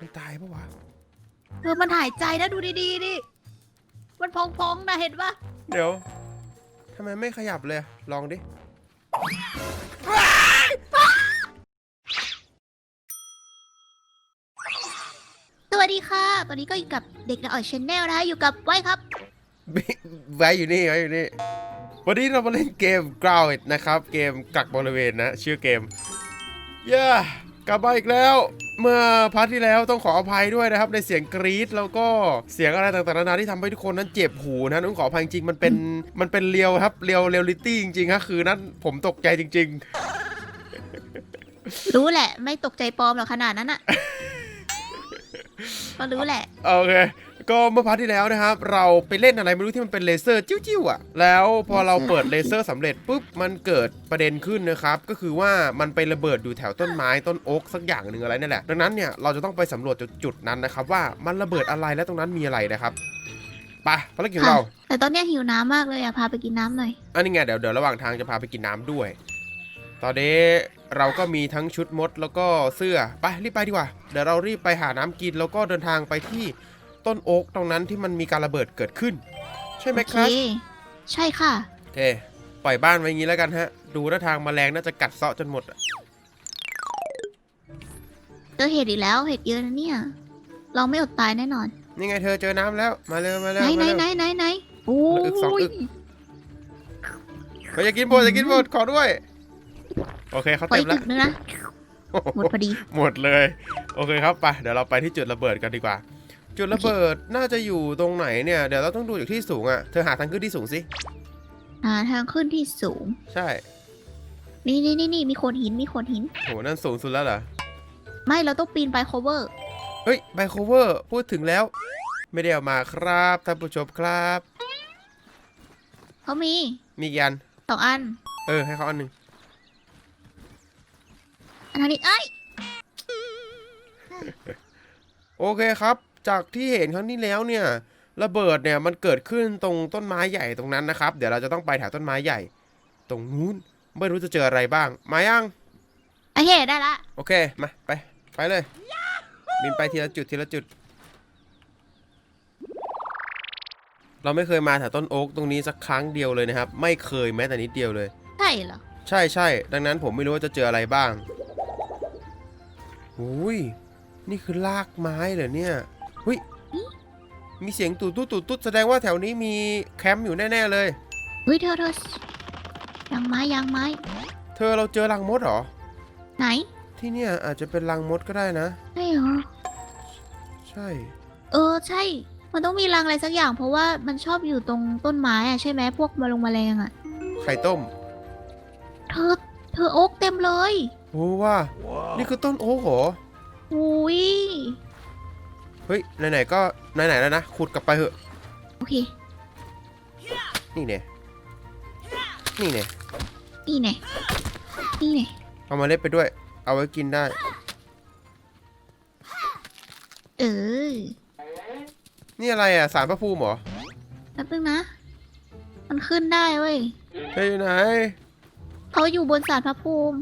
มันตายปะวะเออมันหายใจนะดูดีๆดิมันพองๆนะเห็นปะเดี๋ยวทำไมไม่ขยับเลยลองดิ สวัสดีค่ะ ตอนนี้ก็อยู่กับเด็กน้อยชแนลนะคะอยู่กับไว้ครับ ไว้อยู่นี่ไว้อยู่นี่ วันนี้เรามาเล่นเกม Ground นะครับ เกมกักบริเวณนะ ชื่อเกม เย้ กลับมาอีกแล้ว เมื่อพาร์ทที่แล้วต้องขออภัยด้วยนะครับ ในเสียงกรี๊ดแล้วก็เสียงอะไรต่างๆนานาที่ทำให้ทุกคนนั้นเจ็บหูนะต้องขออภัยจริงๆมันเป็นมันเป็นเรียวครับเรียวเรียลลิตี้จริงๆฮะคือนั้นผมตกใจจริงๆรู้แหละ ไม่ตกใจปลอมหรอกขนาดนั้นอะก็รู้แหละโอเค ก็เมื่อพาร์ทที่แล้วนะครับ เราไปเล่นอะไรไม่รู้ที่มันเป็นเลเซอร์จิ้วๆอะ แล้วพอเราเปิดเลเซอร์สำเร็จปุ๊บมันเกิดประเด็นขึ้นนะครับ ก็คือว่ามันไประเบิดอยู่แถวต้นไม้ต้นโอ๊กสักอย่างหนึ่งอะไรนั่นแหละ ดังนั้นเนี่ยเราจะต้องไปสำรวจจุดๆนั้นนะครับ ว่ามันระเบิดอะไรและตรงนั้นมีอะไรนะครับไปภารกิจของเรา แต่ตอนเนี้ยหิวน้ำมากเลยอะพาไปกินน้ำหน่อย อันนี้ไงเดี๋ยวเดี๋ยวระหว่างทางจะพาไปกินน้ำด้วย ตอนนี้เราก็มีทั้งชุดมดแล้วก็เสื้อ ไปรีบไปดีกว่า เดี๋ยวเรารีบไปหาน้ำกินแล้วก็เดินทางไปที่ ต้นโอ๊กตรงนั้นที่มันมีการระเบิดเกิดขึ้น ใช่ไหมโอครับเคใช่ค่ะ โอเค ปล่อยบ้านไว้อย่างนี้แล้วกันฮะ ดูท่าทางแมลงน่าจะกัดเซาะจนหมดอะเจอเห็ดอีกแล้วเห็ดเยอะนะเนี่ย เราไม่อดตายแน่นอน นี่ไงเธอเจอน้ำแล้วมาเร็วมาเร็ไหวนไหนมาเร็ว ไหนไหนไหนโอ้อึกสองอึยกเฮ้ยอย่ากินหมดอย่ากินหมดขอด้วย โอเคเขาขอเต็อีมกแล้อึวกนึงนะ หมดพอดี หมดเลย โอเคครับไปเดี๋ยวเราไปที่จุดระเบิดกันดีกว่า จุดระเบิดน่าจะอยู่ตรงไหนเนี่ย เดี๋ยวเราต้องดูจากที่สูงอะ่ะ เธอหาทางขึ้นที่สูงสิ หาทางขึ้นที่สูง ใช่ นี่นี่นี่นี่มีโขดหินมีโขดหิน โห นั่นสูงสุดแล้วเหรอ ไม่เราต้องปีนไป cover เฮ้ยไบโคเวอร์พูดถึงแล้ว ไม่ได้เอามาครับท่านผู้ชมครับ เขามีมีกี่อัน สองอัน เออ ให้เขาอันหนึ่งอันนี้เอ้ย โอเคครับ จากที่เห็นครั้งที่แล้วเนี่ยระเบิดเนี่ยมันเกิดขึ้นตรงต้นไม้ใหญ่ตรงนั้นนะครับ เดี๋ยวเราจะต้องไปแถวต้นไม้ใหญ่ ตรงนู้นไม่รู้จะเจออะไรบ้าง มายังโอเคได้ละโอเคมาไปไปเลยบินไปทีละจุดทีละจุด เราไม่เคยมาแถวต้นโอ๊กตรงนี้สักครั้งเดียวเลยนะครับ ไม่เคยแม้แต่นิดเดียวเลย ใช่เหรอใช่ใช่ดังนั้นผมไม่รู้ว่าจะเจออะไรบ้างอุ้ยนี่คือลากไม้เหรอเนี่ย หุยมีเสียงตูดตุ๊ดตูดตุ๊ดแสดงว่าแถวนี้มีแคมป์อยู่แน่ๆเลย เฮ้ยเธอเธอยังไม้ยังไม้ เธอเราเจอรังมดเหรอ ไหน ที่เนี่ยอาจจะเป็นรังมดก็ได้นะ ใช่เหรอ ใช่ เออใช่ มันต้องมีรังอะไรสักอย่าง เพราะว่ามันชอบอยู่ตรงต้นไม้อะใช่ไหมพวกมาลงแมลงอะไข่ต้ม เธอเธอโอ๊กเต็มเลย โอ้ว่า นี่คือต้นโอ๊กเหรอ อุ้ยเฮ้ย ไหนๆก็ไหนๆแล้วนะ ขุดกลับไปเถอะ โอเค นี่เนี่ยนี่เนี่ยนี่ไงนี่ไงเอามาเล็ดไปด้วย เอาไว้กินได้ เออ นี่อะไรอะ สารพระภูมิเหรอ แป๊บนึงนะ มันขึ้นได้เว้ยเฮ้ยอยู่ไหน เขาอยู่บนศาลพระภูมิ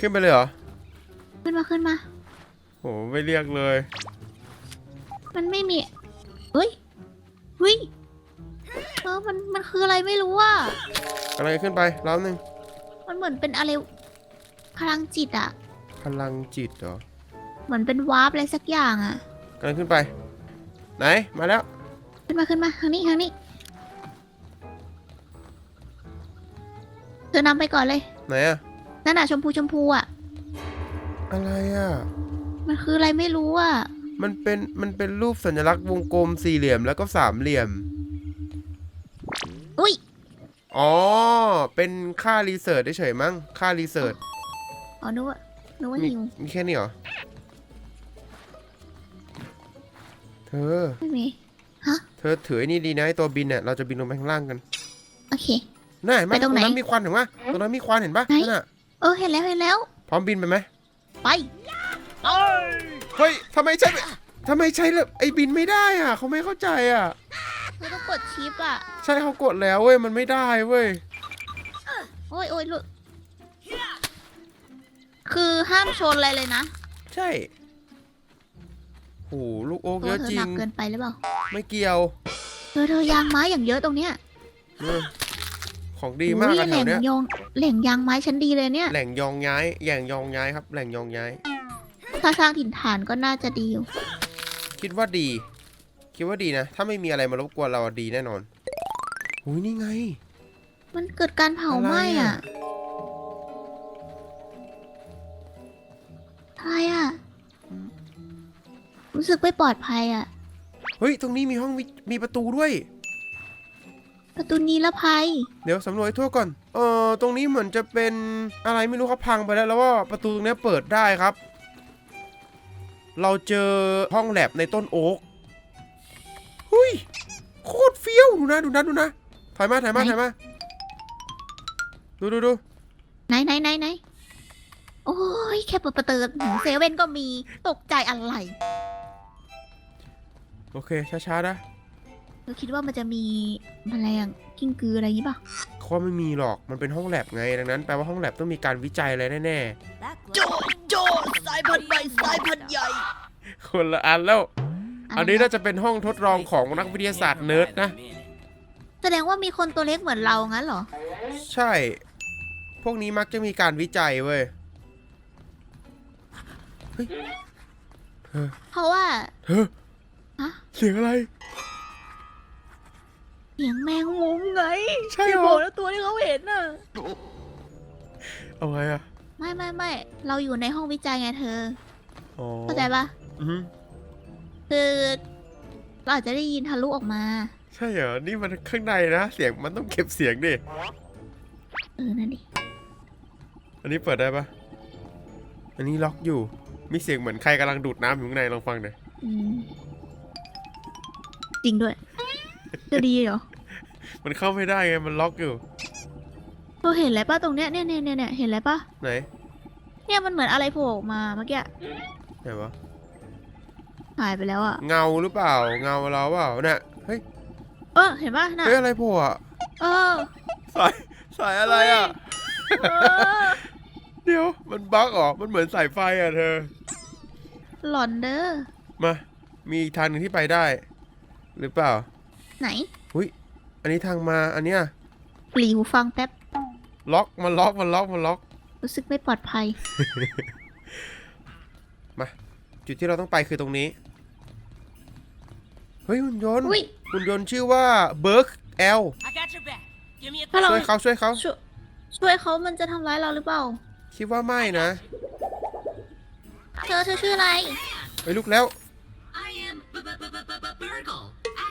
ขึ้นไปเลยเหรอ ขึ้นมาขึ้นมา โห ไม่เรียกเลย มันไม่มีเฮ้ยเฮ้ยเออมันมันคืออะไรไม่รู้อะกำลังจะขึ้นไปรอบหนึ่งมันเหมือนเป็นอะไรพลังจิตอะพลังจิตเหรอเหมือนเป็นวาร์ปอะไรสักอย่างอะกำลังขึ้นไป ไหนมาแล้ว ขึ้นมาขึ้นมาทางนี้ทางนี้เธอนำไปก่อนเลยไหนอะนั่นน่ะชมพูชมพูอะอะไรอะมันคืออะไรไม่รู้อะ มันเป็นมันเป็นรูปสัญลักษณ์วงกลมสี่เหลี่ยมแล้วก็สามเหลี่ยม อุ้ยอ๋อ เป็นค่ารีเสิร์ชเฉยๆมั้ง ค่ารีเสิร์ชอ๋อนึกว่านึกว่ามีหิวมีแค่นี้เหรอ เธอ ไม่มี เธอถือไอ้นี่ดีนะไอ้ตัวบินเนี่ยเราจะบินลงไปข้างล่างกันโอเค น่าเห็นไหมไปตรงไหนนั้นมีควันเห็นปะตรงนั้นมีควันเห็นปะไหน นั่นน่ะเออเห็นแล้วเห็นแล้ว พร้อมบินไปไหมไป เฮ้ยทำไมใช่ ทำไมใช้แบบไอ้บินไม่ได้อะเขาไม่เข้าใจอะเธอต้องกดชิปอะใช่เขากดแล้วเว้ยมันไม่ได้เว้ยโอ้ยโอ้ยหลุดคือห้ามชนอะไรเลยนะใช่โอ้โหลูกโอ๊กตัเยวอะเธอจริหนังกเกินไปหรือเปล่าไม่เกี่ยวเธอเธอยางไม้อย่างเยอะตรงเนี้ยเออของดีมากอุ๊ยอะแหแถล่วงเนี้ยยองแหล่งยางไม้ชั้นดีเลยเนี่ยแหล่งยองย้ายแหล่งยองย้ายครับ แหล่งยองย้าย ถ้าสร้างถิ่นฐานก็น่าจะดีอยู่ คิดว่าดี คิดว่าดีนะ ถ้าไม่มีอะไรมารบกวนเราอะดีแน่นอนอุ้ยนี่ไง มันเกิดการเผาไหม้อะไรอะอะอะไรอะ รู้สึกไม่ปลอดภัยอะ เฮ้ย ตรงนี้มีห้องมีมีประตูด้วย ประตูนี้ละภัย เดี๋ยวสำรวจให้ทั่วก่อน เออตรงนี้เหมือนจะเป็นอะไรไม่รู้ครับพังไปแล้วแล้วว่าประตูตรงเนี้ยเปิดได้ครับ เราเจอห้องแลบในต้นโอ๊กหุยโคตรเฟี้ยวดูนะดูนะดูนะถอยมาถอยมาไหนถอยมาดูดูดูไหนไหนไหนไหนโอ้ยแค่เปิดประตูหนูเซเว่นก็มีตกใจอะไร โอเคช้าๆนะเธอคิดว่ามันจะมีแมลงกิ้งกืออะไรอย่างนี้ป่ะเขาไม่มีหรอกมันเป็นห้องแลบไงดังนั้นแปลว่าห้องแลบต้องมีการวิจัยอะไรแน่โจ โจสายพันธุ์ใหม่สายพันธุ์ใหญ่ๆคนละอันแล้ว อันนี้น่าจะเป็นห้องทดลองของนักวิทยาศาสตร์เนิร์ดนะ แสดงว่ามีคนตัวเล็กเหมือนเรางั้นเหรอ ใช่ พวกนี้มักจะมีการวิจัยเว้ย เพราะว่าเธอฮะเสียงอะไร เสียงแมงมุมไงใช่อย่าเหรบออกนะตัวที่เขาเห็นน่ะ เอาไงอะ ไม่ไม่ไม่เราอยู่ในห้องวิจัยไงเธออ๋อเข้าใจปะอือหือคือเราอาจจะได้ยินทะลุออกมา ใช่เหรอ นี่มันข้างในนะ เสียงมันต้องเก็บเสียงดิ เออนั่นดิอันนี้เปิดได้ปะอันนี้ล็อกอยู่ มีเสียงเหมือนใครกำลังดูดน้ำอยู่ข้างในลองฟังหน่อย อืมจริงด้วย จะดีเหรอ มันเข้าไม่ได้ไง มันล็อกอยู่ เราเห็นอะไรปะตรงเนี้ยเนี่ยเนี่ยเนี่ยเนี่ยเห็นอะไรปะไหนเนี่ยมันเหมือนอะไรโผล่ออกมาเมื่อกี้ไหนวะหายไปแล้วอะเงาหรือเปล่า เงาเราเปล่าน่ะเฮ้ยเออเห็นปะน่ะเฮ้ยอะไรโผล่อะเออสายสายอะไรอะเออเดี๋ยวมันบั๊กเหรอมันเหมือนสายไฟอะเธอ หลอนเด้อมามีอีกทางหนึ่งที่ไปได้ หรือเปล่า ไหนอันนี้ทางมาอันเนี้ยปลีหูฟังแป๊บ ล็อกมันล็อกมันล็อกมันล็อก รู้สึกไม่ปลอดภัยจุดที่เราต้องไปคือตรงนี้ เฮ้ยหุ่นยนต์อุ้ยหุ่นยนต์ชื่อว่าเบิร์กแอล I got your back give me a ถ้าเราช่วยเขาช่วยเขาช่วยช่วยเขามันจะทำร้ายเราหรือเปล่า คิดว่าไม่นะเธอเธอชื่ออะไร ไปลุกแล้ว I am B- B- B- B- B-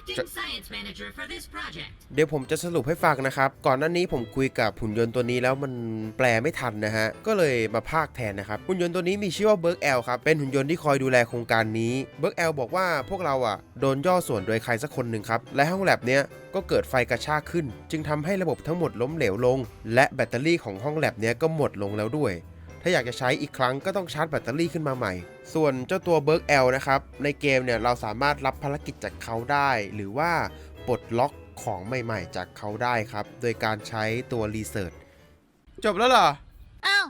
Burgle, acting science manager for this project. เดี๋ยวผมจะสรุปให้ฟังนะครับ ก่อนหน้านี้ผมคุยกับหุ่นยนต์ตัวนี้แล้วมันแปลไม่ทันนะฮะ ก็เลยมาพากย์แทนนะครับ หุ่นยนต์ตัวนี้มีชื่อว่าเบิร์กแอลครับ เป็นหุ่นยนต์ที่คอยดูแลโครงการนี้เบิร์กแอลบอกว่าพวกเราอะโดนย่อส่วนโดยใครสักคนหนึ่งครับ และห้องแลบเนี้ยก็เกิดไฟกระชากขึ้น จึงทำให้ระบบทั้งหมดล้มเหลวลง และแบตเตอรี่ของห้องแลบเนี้ยก็หมดลงแล้วด้วย ถ้าอยากจะใช้อีกครั้งก็ต้องชาร์จแบตเตอรี่ขึ้นมาใหม่ ส่วนเจ้าตัวเบิร์กแอลนะครับ ในเกมเนี่ยเราสามารถรับภารกิจจากเขาได้ หรือว่าปลดล็อกของใหม่ๆ จากเขาได้ครับ โดยการใช้ตัวรีเสิร์ชจบแล้วเหรอ อ้าว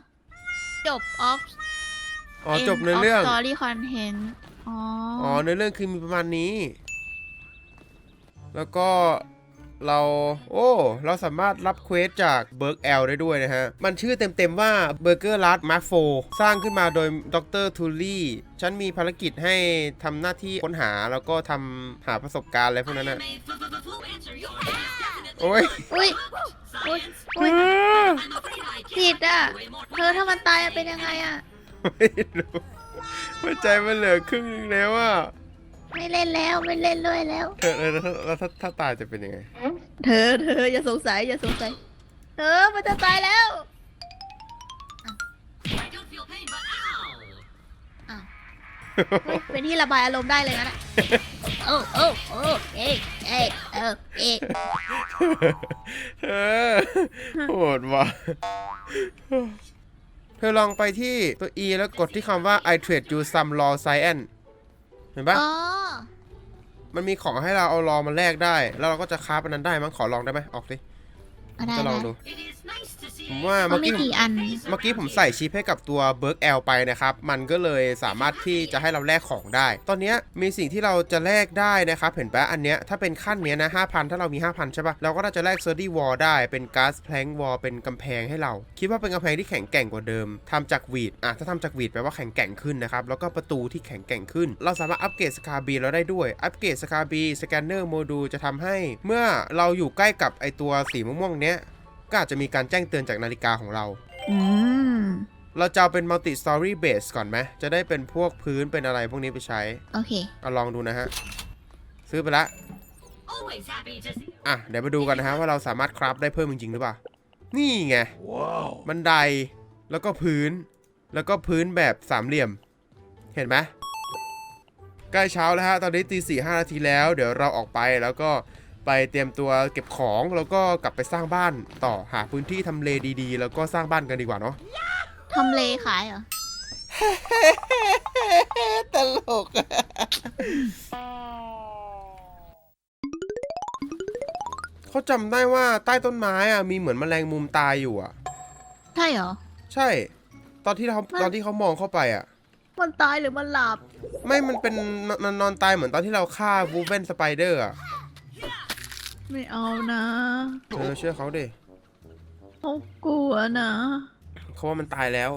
จบออฟอ๋อจบในเรื่อง สตอรี่คอนเทนต์ อ๋อ อ๋อในเรื่องคือมีประมาณนี้ แล้วก็ เราโอ้เราสามารถรับเควสจากเบิร์กแอลได้ด้วยนะฮะ มันชื่อเต็มๆว่าเบอร์เกอร์ลัดมาร์โฟสร้างขึ้นมาโดยดรทูลี่ฉันมีภารกิจให้ทำหน้าที่ค้นหาแล้วก็ทำหาประสบการณ์อะไรพวก I นั้น am นะ a f- f- f- flu answer. Your guess definitely โอ้ยอุ้ย science. อุ้ย I'm afraid I ผิด can't อะ give away more เธอถ้ามันตายอะเป็นยังไงอะไม่รู้หัวใจมันเหลือครึ่งนึงแล้วอะ ไม่เล่นแล้วไม่เล่นด้วยแล้ว เธอแล้วถ้าแล้วถ้าถ้าตายจะเป็นยังไง เธอเธออย่าสงสัยอย่าสงสัย เธอมันจะตายแล้ว I don't feel pain, but ow! เฮ้ยเป็นที่ระบายอารมณ์ได้เลยนะน่ะโอ้โอ้โอ้เอ๊ะเอ๊ะเออเอ๊ะเธอโหดว่ะ เธอลองไปที่ตัว E แล้วกดที่คำว่า I trade you some law science เห็นปะ อ๋อ มันมีของให้เราเอารอมาแลกได้ แล้วเราก็จะคราฟอันนั้นได้มั้งขอลองได้ไหมออกสิเอาได้จะลองได้ดู It is nice to see ผม a ว่ามัเมื่นอมีกี้กี่อัน เมื่อกี้ผมใส่ชิปให้กับตัวเบิร์กแอลไปนะครับ มันก็เลยสามารถที่จะให้เราแลกของได้ ตอนเนี้ยมีสิ่งที่เราจะแลกได้นะครับ เห็นปะอันเนี้ยถ้าเป็นขั้นเนี้ยนะ5,000 ถ้าเรามี 5,000 ใช่ปะเราก็น่าจะแลกเซอร์ดี้วอลได้เป็นก๊าซแพลงวอลเป็นกำแพงให้เรา คิดว่าเป็นกำแพงที่แข็งแกร่งกว่าเดิมทำจากวีดอะถ้าทำจากวีดแปลว่าแข็งแกร่งขึ้นนะครับแล้วก็ประตูที่แข็งแกร่งขึ้น เราสามารถอัปเกรดสคาบีเราได้ด้วยอัปเกรดสคาบีสแกนเนอร์โมดูลจะทำให้ เมื่อเราอยู่ใกล้กับไอตัวสีม่วงๆเนี้ย ก็อาจจะมีการแจ้งเตือนจากนาฬิกาของเรา อืม เราจะเอาเป็น multi story base ก่อนไหม จะได้เป็นพวกพื้นเป็นอะไรพวกนี้ไปใช้ โอเค เอาลองดูนะฮะ ซื้อไปละ Always happy to see อะ เดี๋ยวมาดูกันนะฮะว่าเราสามารถคราฟได้เพิ่มจริงๆหรือเปล่า นี่ไง บันได แล้วก็พื้น แล้วก็พื้นแบบสามเหลี่ยม เห็นไหมใกล้เช้าแล้วฮะ ตอนนี้ตีสี่ห้านาทีแล้ว เดี๋ยวเราออกไปแล้วก็ ไปเตรียมตัวเก็บของแล้วก็กลับไปสร้างบ้านต่อหาพื้นที่ทำเลดีๆ แล้วก็สร้างบ้านกันดีกว่าเนาะทำเลขายเหรอ ตลกเขาจำได้ว่าใต้ต้นไม้อะมีเหมือนแมลงมุมตายอยู่อะใช่เหรอ ใช่ ตอนที่เขามันตอนที่เขามองเข้าไปอะมันตายหรือมันหลับ ไม่มันเป็นมันนอนตายเหมือนตอนที่เราฆ่าวูเวนสไปเดอร์อะ ไม่เอานะเธอเชื่อเขาดิเขากลัวนะ เขาว่ามันตายแล้ว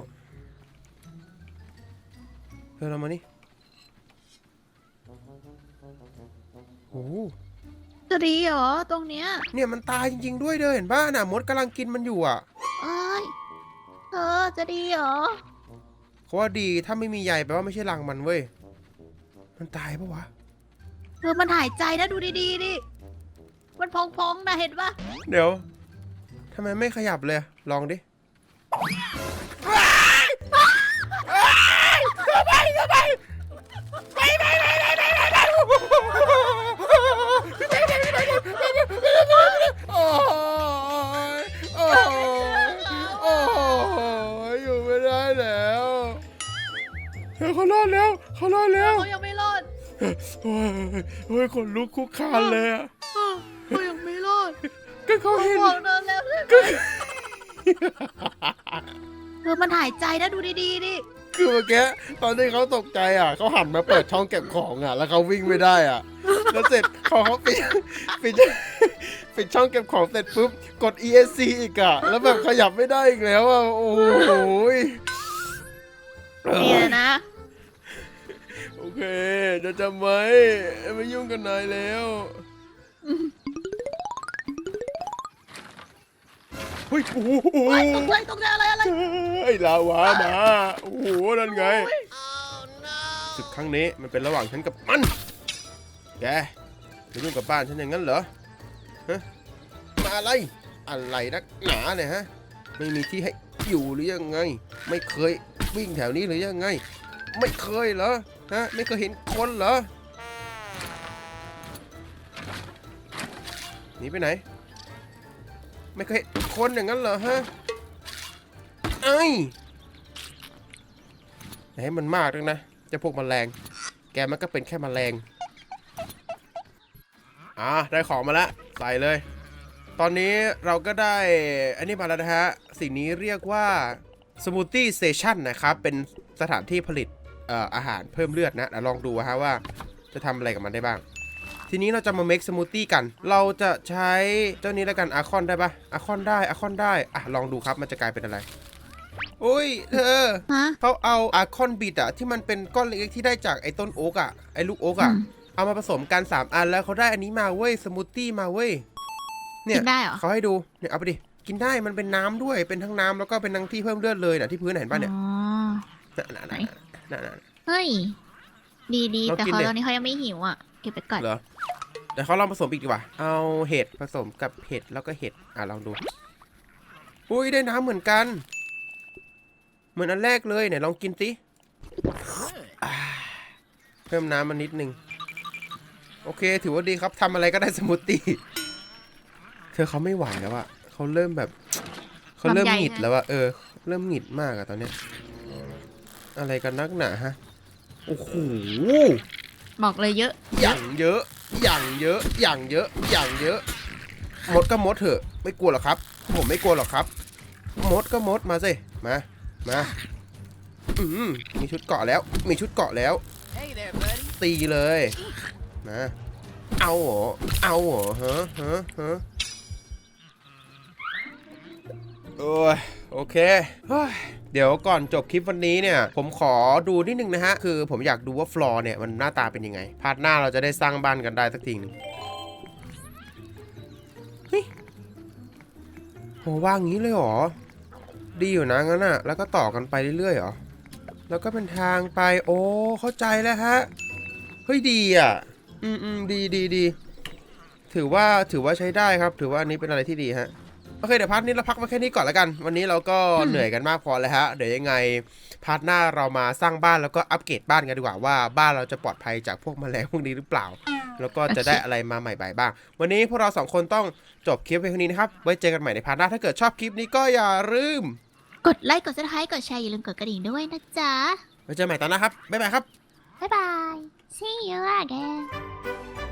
เธอเรามานี่โอ้โหจะดีเหรอตรงเนี้ยเนี่ยมันตายจริง ๆ ด้วยเด้อเห็นป่ะน่ะมดกำลังกินมันอยู่อะเอ้ยเธอจะดีเหรอเขาว่าดีถ้าไม่มีใยแปลว่าไม่ใช่รังมันเว้ย มันตายปะวะ เธอมันหายใจนะดูดีๆดิ มันพองๆนะเห็นปะเดี๋ยวทำไมไม่ขยับเลย ลองดิโอ้ยโอ้ยโอ้ยอยู่ไม่ได้แล้วเฮ้ยเขารอดแล้วเขารอดแล้วเขายังไม่รอดโอ้ยโอ้ยขนลุกคุกคานเลยอะ ก็เขาเขาเห็น บอกเดินแล้วใช่ไหมเธอมันหายใจนะดูดีๆดิคือเมื่อกี้ตอนที่เขาตกใจอะเขาหันมาเปิดช่องเก็บของอะ แล้วเขาวิ่งไม่ได้อะ แล้วเสร็จพอเขาปิดปิดปิดช่องเก็บของเสร็จปุ๊บกด ESC อีกอะ แล้วแบบขยับไม่ได้อีกแล้วอะโอ้โหยเนี่ยนะ โอเคจะจำไว้ไม่ยุ่งกับนายแล้ว ฮ้ยโอ้โหไอ้ยตกใจตกใจอะไรอะไรไอ้ลาวามาโอ้โหนั่นไงศึกครั้งนี้มันเป็นระหว่างฉันกับมันแกจะยุ่งกับบ้านฉันอย่างนั้นเหรอฮะมาอะไรอะไรนักหนาเนี่ยฮะไม่มีที่ให้อยู่หรือยังไง ไม่เคยวิ่งแถวนี้หรือยังไง ไม่เคยเหรอฮะไม่เคยเห็นคนเหรอหนีไปไหน ไม่เคยเห็นคนอย่างนั้นเหรอฮะไอ้ให้มันมากด้วยนะจะพวกแมลง แกมันก็เป็นแค่แมลงอ่าได้ของมาแล้วใส่เลย ตอนนี้เราก็ได้อันนี้มาแล้วนะฮะ สิ่งนี้เรียกว่าสมูทตี้สเตชันนะครับ เป็นสถานที่ผลิตอออาหารเพิ่มเลือดนะลองดูฮะว่าจะทำอะไรกับมันได้บ้าง ทีนี้เราจะมาเมคสมูทตี้กัน เราจะใช้เจ้านี้แล้วกันอาคอนได้ปะอาคอนได้อาคอนได้อะลองดูครับมันจะกลายเป็นอะไรอุ้ยเธอฮะ เขาเอาอาคอนบิดอะที่มันเป็นก้อนเล็กๆที่ได้จากไอ้ต้นโอ๊กอะไอ้ลูกโอ๊กอะอืม เอามาผสมกัน 3 อันแล้วเขาได้อันนี้มาเว้ยสมูทตี้มาเว้ยเนี่ย กินได้เหรอเขาให้ดู เนี่ยเอาไปดิ กินได้มันเป็นน้ำด้วย เป็นทั้งน้ำแล้วก็เป็นทั้งที่เพิ่มเลือดเลยนะที่พื้นเห็นป่ะเนี่ยอ๋อ น่ะน่ะไหนน่ะน่ะน่ะ เฮ้ย ดีดีลองแต่กินเขาดิตอนนี้เขายังไม่หิวอะ เก็บไปก่อน เหรอ เดี๋ยวเขาลองผสมอีกดีกว่า เอาเห็ดผสมกับเห็ดแล้วก็เห็ด อะลองดู อุ้ยได้น้ำเหมือนกัน เหมือนอันแรกเลยเนี่ยลองกินสิอ่าเพิ่มน้ำมานิดนึง โอเค ถือว่าดีครับทำอะไรก็ได้สมูทตี้ เธอเขาไม่ไหวแล้วอะเขาเริ่มแบบเขาเริ่มลำไยหงิดนะแล้วอะเออ เริ่มหงิดมากอะตอนเนี้ยอะไรกันนักหนาฮะ โอ้โห บอกเลยเยอะ อย่างเยอะ อย่างเยอะ อย่างเยอะ อย่างเยอะมดก็มดเถอะ ไม่กลัวหรอกครับ ผมไม่กลัวหรอกครับ มดก็มดมาสิมา มาอืมมีชุดเกาะแล้ว มีชุดเกาะแล้ว Hey there, ตีเลยมาเอาเหรอเอาเหรอฮะฮะฮะโอ้ยโอเค เดี๋ยวก่อนจบคลิปวันนี้เนี่ย ผมขอดูนิดนึงนะฮะ คือผมอยากดูว่าฟลอร์เนี่ย มันหน้าตาเป็นยังไง พาร์ทหน้าเราจะได้สร้างบ้านกันได้สักทีหนึงเฮ้ยโหว่างงี้เลยเหรอ ดีอยู่นะงั้นอะแล้วก็ต่อกันไปเรื่อยๆเหรอ แล้วก็เป็นทางไป โอ้ เข้าใจแล้วฮะ เฮ้ยดีอะ อืมอืมดีดีดี ถือว่าถือว่าใช้ได้ครับ ถือว่าอันนี้เป็นอะไรที่ดีฮะ อเคเดี๋ยวพาร์ทนี้เราพักมาแค่นี้ก่อนแล้วกัน วันนี้เราก็เหนื่อยกันมากพอแล้วฮะ เดี๋ยวยังไงพาร์ทหน้าเรามาสร้างบ้านแล้วก็อัปเกรดบ้านกันดีกว่าว่าบ้านเราจะปลอดภัยจากพวกแมลงพวกนี้หรือเปล่า แล้วก็จะได้อะไรมาใหม่ๆบ้าง วันนี้พวกเราสองคนต้องจบคลิปเพียงเท่านี้นะครับ ไว้เจอกันใหม่ในพาร์ทหน้า ถ้าเกิดชอบคลิปนี้ก็อย่าลืม กดไลค์กดซับสไครต์กดแชร์อย่าลืมกดกระดิ่งด้วยนะจ๊ะ ไว้เจอกันใหม่ตอนหน้าครับ บ๊ายบายครับ บ๊ายบาย see you again